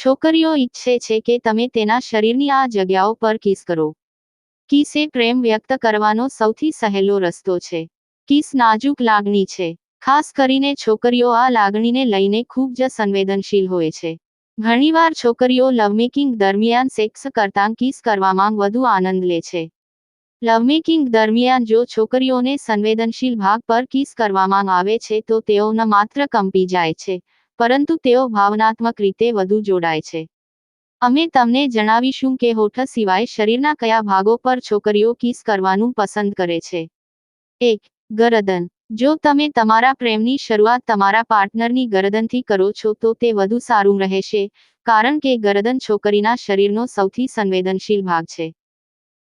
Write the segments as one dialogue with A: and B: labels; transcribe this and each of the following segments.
A: છોકરીઓ ઈચ્છે છે કે તમે તેના શરીરની આ જગ્યાઓ પર કિસ કરો. કિસ એ પ્રેમ વ્યક્ત કરવાનો સૌથી સહેલો રસ્તો છે. કિસ નાજુક લાગણી છે. ખાસ કરીને છોકરીઓ આ લાગણીને લઈને ખૂબ જ સંવેદનશીલ હોય છે. ઘણીવાર છોકરીઓ લવમેકિંગ દરમિયાન સેક્સ કરતાં કિસ કરવામાં વધુ આનંદ લે છે. લવમેકિંગ દરમિયાન જો છોકરીઓને સંવેદનશીલ ભાગ પર કિસ કરવામાં આવે છે તો તેઓ ન માત્ર કંપી જાય છે. પરંતુ તેઓ ભાવનાત્મક રીતે વધુ જોડાય છે. અમે તમને જણાવીશું કે હોઠ સિવાય શરીરના કયા ભાગો પર છોકરીઓ કિસ કરવાનું પસંદ કરે છે. એક, ગરદન. જો તમે તમારા પ્રેમની શરૂઆત તમારા પાર્ટનરની ગરદનથી કરો છો તો તે વધુ સારું રહેશે, કારણ કે ગરદન છોકરીના શરીરનો સૌથી સંવેદનશીલ ભાગ છે.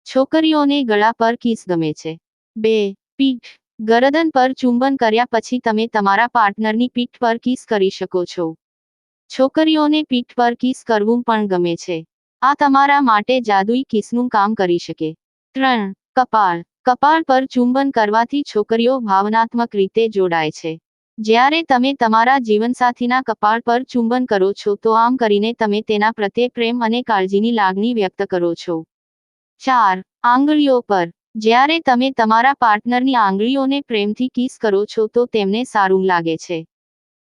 A: છોકરીઓને ગળા પર કિસ ગમે છે. બે, પીઠ. ગરદન પર ચુંબન કર્યા પછી તમે તમારા પાર્ટનરની પીઠ પર કિસ કરી શકો છો. છોકરીઓને પીઠ પર કિસ કરવું પણ ગમે છે. આ તમારા માટે જાદુઈ કિસનું કામ કરી શકે. ત્રણ, કપાળ. કપાળ પર ચુંબન કરવાથી છોકરીઓ ભાવનાત્મક રીતે જોડાય છે. જ્યારે તમે તમારા જીવનસાથીના કપાળ પર ચુંબન કરો છો તો આમ કરીને તમે તેના પ્રત્યે પ્રેમ અને કાળજીની લાગણી વ્યક્ત કરો છો. ચાર, આંગળીઓ પર. જ્યારે તમે તમારા પાર્ટનરની આંગળીઓને પ્રેમથી કિસ કરો છો તો તેમને સારું લાગે છે.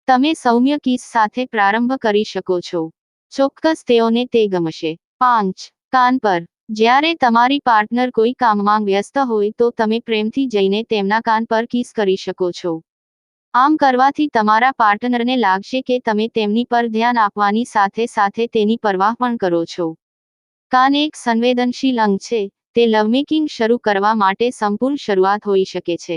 A: તમે સૌમ્ય કિસ સાથે પ્રારંભ કરી શકો છો. ચોક્કસ તેઓને તે ગમશે. પાંચ, કાન પર. જ્યારે તમારી પાર્ટનર કોઈ કામમાં વ્યસ્ત હોય તો તમે પ્રેમથી જઈને તેમના કાન પર કિસ કરી શકો છો. આમ કરવાથી તમારા પાર્ટનરને લાગશે કે તમે તેમની પર ધ્યાન આપવાની સાથે સાથે તેની પરવાહ પણ કરો છો. કાન એક સંવેદનશીલ અંગ છે. તે લવમેકિંગ શરૂ કરવા માટે સંપૂર્ણ શરૂઆત હોઈ શકે છે.